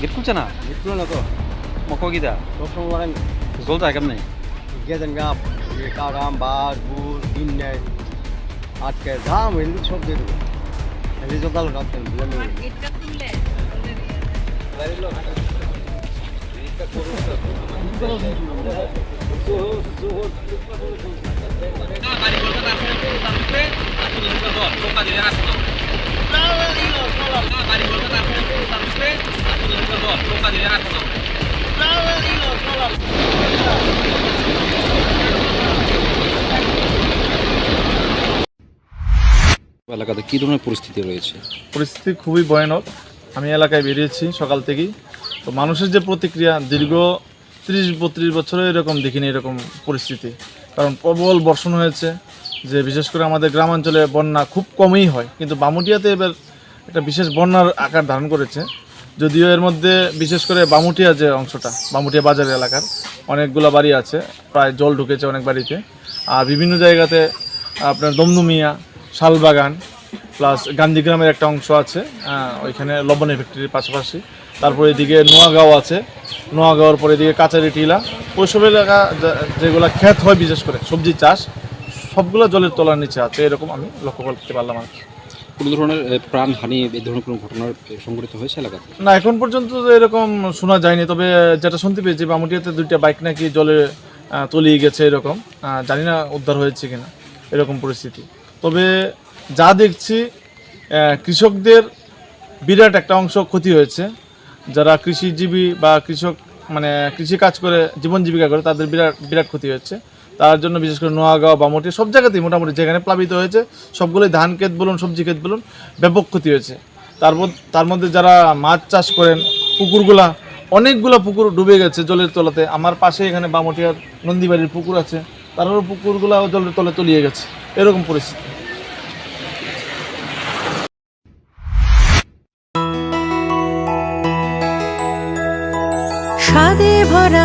Gate খুলছে না মিটলো না তো মক গিদা সবসময় লাগান জল যায় কেমনে গেছেন গা কারাম বাস বুল দিন নেয় আটকে ধাম এগুলো সব দিয়ে দেবো এলি জল রাখতেন বুঝলেন গেটটা খুললে এলাকাতে কি ধরনের পরিস্থিতি রয়েছে? পরিস্থিতি খুবই ভয়ানক। আমি এলাকায় বেরিয়েছি সকাল থেকেই। তো মানুষের যে প্রতিক্রিয়া, দীর্ঘ ত্রিশ, বত্রিশ বছরে এরকম দেখিনি এরকম পরিস্থিতি। কারণ প্রবল বর্ষণ হয়েছে, যে বিশেষ করে আমাদের গ্রামাঞ্চলে বন্যা খুব কমই হয়। কিন্তু বামুটিয়াতে এবার একটা বিশেষ বন্যার আকার ধারণ করেছে। যদিও এর মধ্যে বিশেষ করে বামুটিয়া যে অংশটা, বামুটিয়া বাজার এলাকার, অনেকগুলো বাড়ি আছে, প্রায় জল ঢুকেছে অনেক বাড়িতে। আর বিভিন্ন জায়গাতে আপনার দমদমিয়া, শালবাগান, প্লাস গান্ধীগ্রামের একটা অংশ আছে ওইখানে লবণের ফ্যাক্টরির পাশাপাশি। তারপরে এদিকে নোয়াগাঁও আছে, নোয়াগাঁওর পরে এদিকে কাচারি টিলা। ওইসব এলাকা যেগুলো ক্ষেত হয়, বিশেষ করে সবজি চাষ, সবগুলো জলের তলার নিচে আছে, এরকম আমি লক্ষ্য করতে পারলাম আর কি। কোনো ধরনের এ, প্রাণহানি এই ধরনের কোনো ঘটনা সংঘটিত হয়েছে এলাকাতে? না এখন পর্যন্ত এরকম শোনা যায়নি তবে যেটা শুনতে পেয়েছি বামুটিয়াতে দুইটা বাইক নাকি জলে তলিয়ে গেছে এরকম। জানি না উদ্ধার হয়েছে কিনা এরকম পরিস্থিতি। তবে যা দেখছি কৃষকদের বিরাট একটা অংশ ক্ষতি হয়েছে। যারা কৃষিজীবী বা কৃষক মানে কৃষি কাজ করে জীবন জীবিকা করে তাদের বিরাট বিরাট ক্ষতি হচ্ছে তার জন্য বিশেষ করে নোয়াগাঁও, বামুটি সব জায়গাতেই মোটামুটি যেখানে প্লাবিত হয়েছে, সবগুলোই ধান ক্ষেত বলুন, সবজি ক্ষেত বলুন, ব্যাপক ক্ষতি হয়েছে। তার তার মধ্যে যারা মাছ চাষ করেন, পুকুরগুলা, অনেকগুলো পুকুর ডুবে গেছে জলের তলাতে। আমার পাশে এখানে বামটিয়ার নন্দীবাড়ির পুকুর আছে তারও পুকুরগুলাও জলের তলে তলিয়ে গেছে। এরকম পরিস্থিতি। ভরা